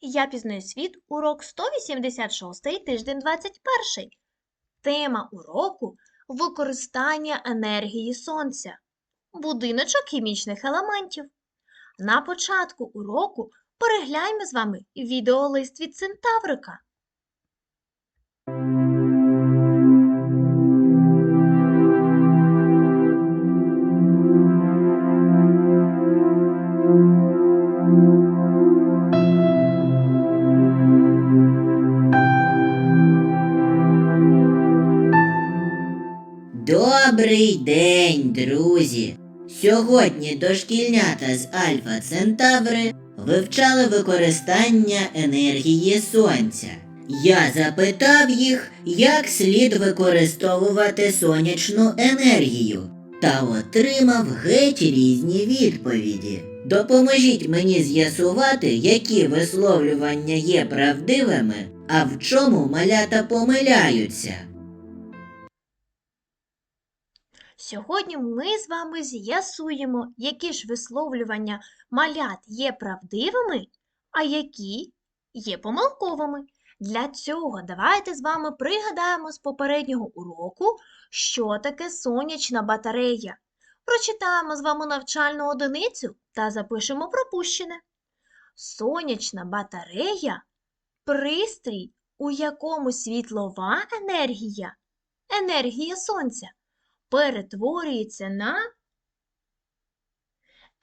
Я пізнаю світ, урок 186, тиждень 21. Тема уроку використання енергії сонця. Будиночок хімічних елементів. На початку уроку перегляньмо з вами відеолист від Центаврика. Добрий день, друзі! Сьогодні дошкільнята з Альфа Центаври вивчали використання енергії сонця. Я запитав їх, як слід використовувати сонячну енергію, та отримав геть різні відповіді. Допоможіть мені з'ясувати, які висловлювання є правдивими, а в чому малята помиляються. Сьогодні ми з вами з'ясуємо, які ж висловлювання малят є правдивими, а які є помилковими. Для цього давайте з вами пригадаємо з попереднього уроку, що таке сонячна батарея. Прочитаємо з вами навчальну одиницю та запишемо пропущене. Сонячна батарея пристрій, у якому світлова енергія, енергія сонця перетворюється на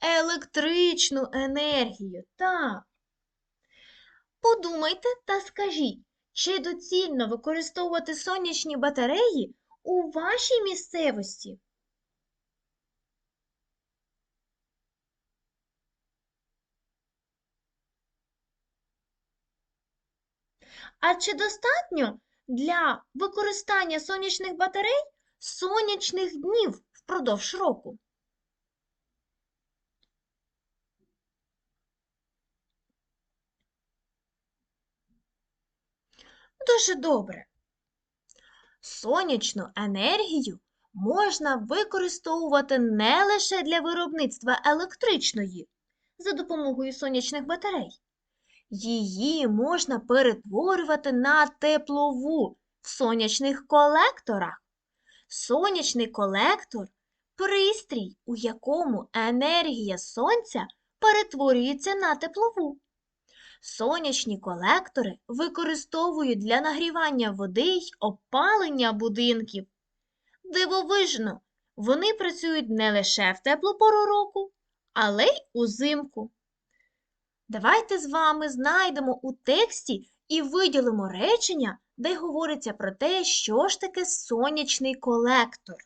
електричну енергію. Так. Подумайте та скажіть, чи доцільно використовувати сонячні батареї у вашій місцевості? А чи достатньо для використання сонячних батарей сонячних днів впродовж року? Дуже добре. Сонячну енергію можна використовувати не лише для виробництва електричної за допомогою сонячних батарей. Її можна перетворювати на теплову в сонячних колекторах. Сонячний колектор пристрій, у якому енергія сонця перетворюється на теплову. Сонячні колектори використовують для нагрівання води й опалення будинків. Дивовижно, вони працюють не лише в теплу пору року, але й узимку. Давайте з вами знайдемо у тексті і виділимо речення, де говориться про те, що ж таке сонячний колектор.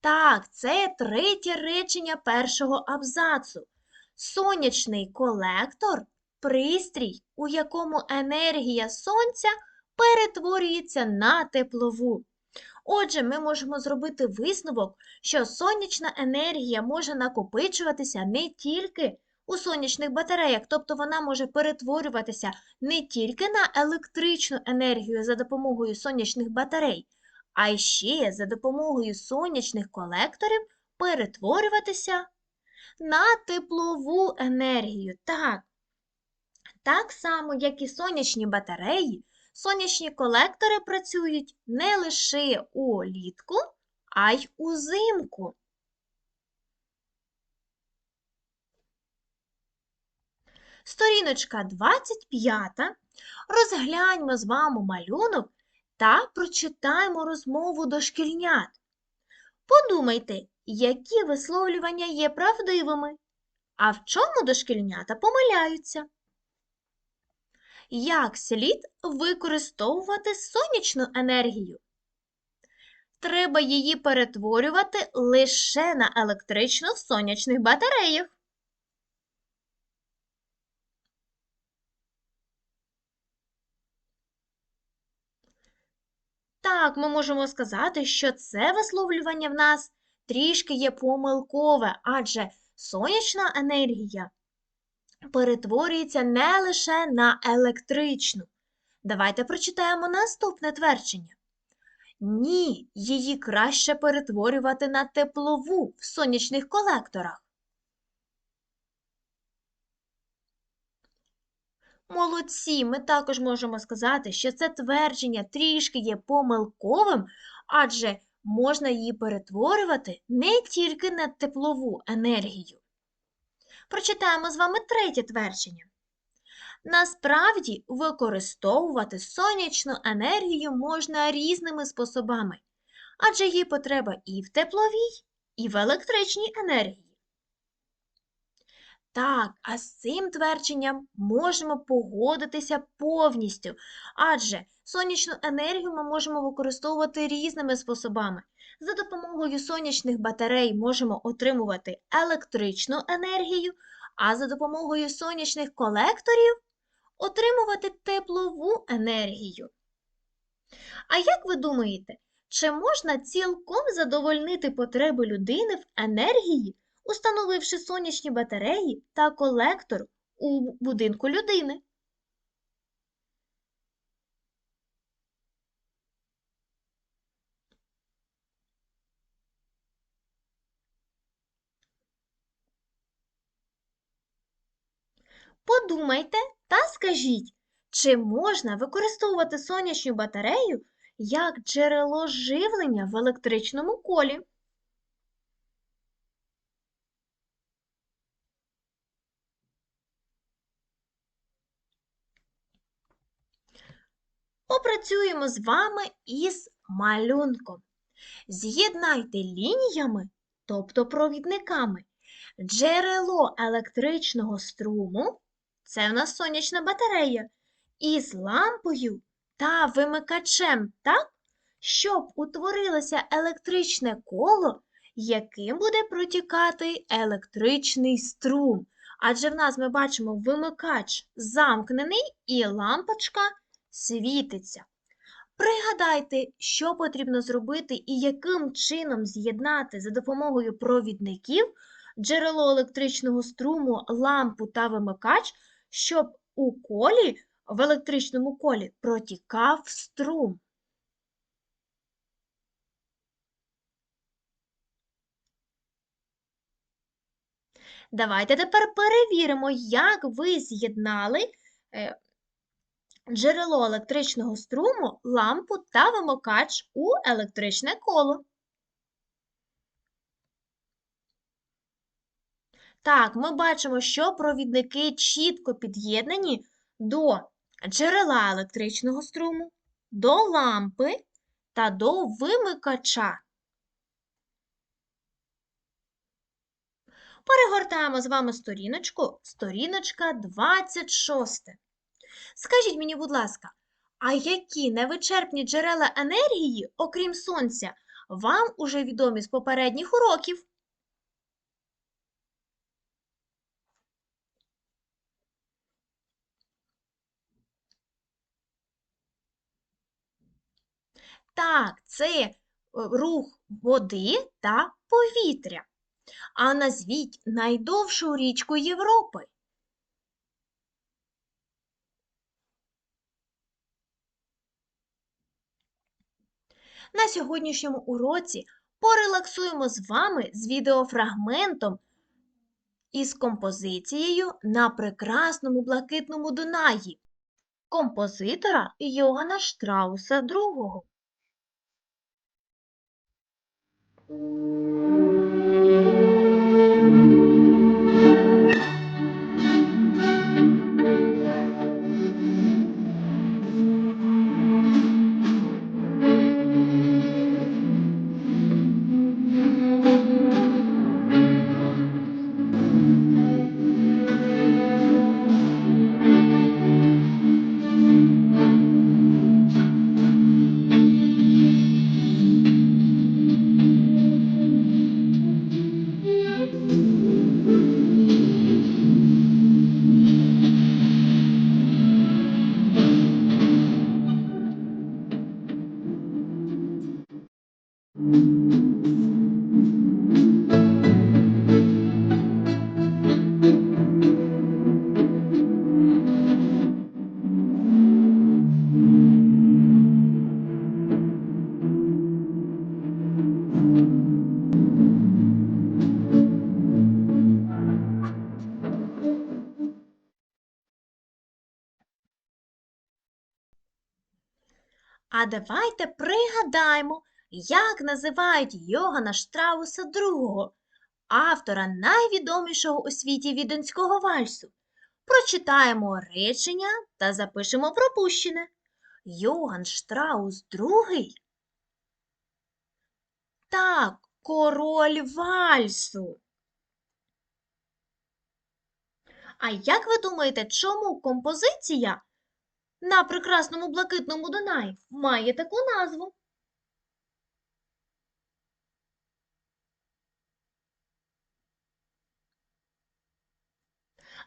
Так, це третє речення першого абзацу. Сонячний колектор пристрій, у якому енергія сонця перетворюється на теплову. Отже, ми можемо зробити висновок, що сонячна енергія може накопичуватися не тільки у сонячних батареях, тобто вона може перетворюватися не тільки на електричну енергію за допомогою сонячних батарей, а ще за допомогою сонячних колекторів перетворюватися на теплову енергію. Так, так само, як і сонячні батареї, сонячні колектори працюють не лише улітку, а й узимку. Сторіночка 25. Розгляньмо з вами малюнок та прочитаємо розмову дошкільнят. Подумайте, які висловлювання є правдивими, а в чому дошкільнята помиляються. Як слід використовувати сонячну енергію? Треба її перетворювати лише на електричну в сонячних батареях. Так, ми можемо сказати, що це висловлювання в нас трішки є помилкове, адже сонячна енергія перетворюється не лише на електричну. Давайте прочитаємо наступне твердження. Ні, її краще перетворювати на теплову в сонячних колекторах. Молодці, ми також можемо сказати, що це твердження трішки є помилковим, адже можна її перетворювати не тільки на теплову енергію. Прочитаємо з вами третє твердження. Насправді використовувати сонячну енергію можна різними способами, адже є потреба і в тепловій, і в електричній енергії. Так, а з цим твердженням можемо погодитися повністю, адже сонячну енергію ми можемо використовувати різними способами. За допомогою сонячних батарей можемо отримувати електричну енергію, а за допомогою сонячних колекторів отримувати теплову енергію. А як ви думаєте, чи можна цілком задовольнити потреби людини в енергії, установивши сонячні батареї та колектор у будинку людини? Подумайте та скажіть, чи можна використовувати сонячну батарею як джерело живлення в електричному колі? Опрацюємо з вами із малюнком. З'єднайте лініями, тобто провідниками, джерело електричного струму це в нас сонячна батарея, із лампою та вимикачем так, щоб утворилося електричне коло, яким буде протікати електричний струм. Адже в нас ми бачимо вимикач замкнений і лампочка світиться. Пригадайте, що потрібно зробити і яким чином з'єднати за допомогою провідників джерело електричного струму, лампу та вимикач, щоб у колі, в електричному колі протікав струм. Давайте тепер перевіримо, як ви з'єднали е, джерело електричного струму, лампу та вимикач у електричне коло. Так, ми бачимо, що провідники чітко під'єднані до джерела електричного струму, до лампи та до вимикача. Перегортаємо з вами сторіночку, сторіночка 26. Скажіть мені, будь ласка, а які невичерпні джерела енергії, окрім сонця, вам уже відомі з попередніх уроків? Так, це е, рух води та повітря. А назвіть найдовшу річку Європи. На сьогоднішньому уроці порелаксуємо з вами з відеофрагментом із композицією на прекрасному блакитному Дунаї композитора Йогана Штрауса II. А давайте пригадаємо, як називають Йогана Штрауса II, автора найвідомішого у світі віденського вальсу. Прочитаємо речення та запишемо пропущене. Йоган Штраус II? Так, король вальсу. А як ви думаєте, чому композиція на прекрасному блакитному Дунаї має таку назву?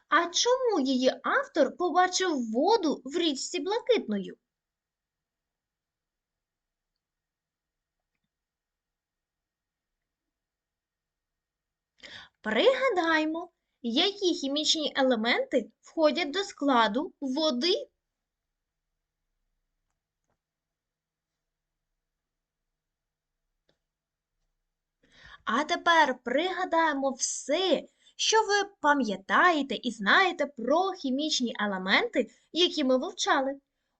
А чому її автор побачив воду в річці Блакитною? Пригадаймо, які хімічні елементи входять до складу води. А тепер пригадаємо все, що ви пам'ятаєте і знаєте про хімічні елементи, які ми вивчали.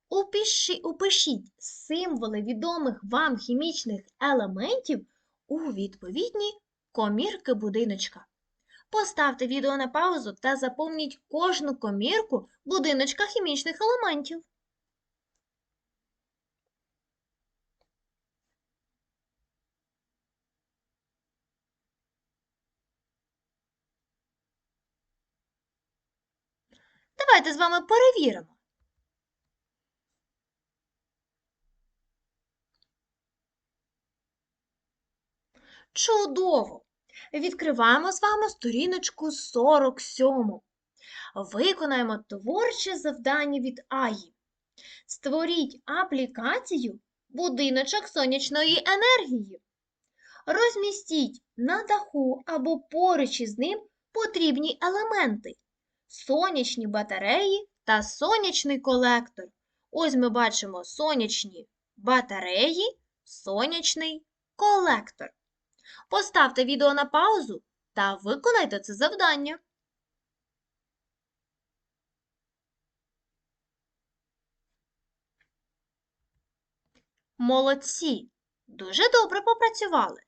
Упиші, упишіть символи відомих вам хімічних елементів у відповідні комірки будиночка. Поставте відео на паузу та заповніть кожну комірку будиночка хімічних елементів. Давайте з вами перевіримо. Чудово! Відкриваємо з вами сторіночку 47. Виконаємо творче завдання від Аї. Створіть аплікацію будиночок сонячної енергії. Розмістіть на даху або поруч із ним потрібні елементи сонячні батареї та сонячний колектор. Ось ми бачимо сонячні батареї, сонячний колектор. Поставте відео на паузу та виконайте це завдання. Молодці! Дуже добре попрацювали.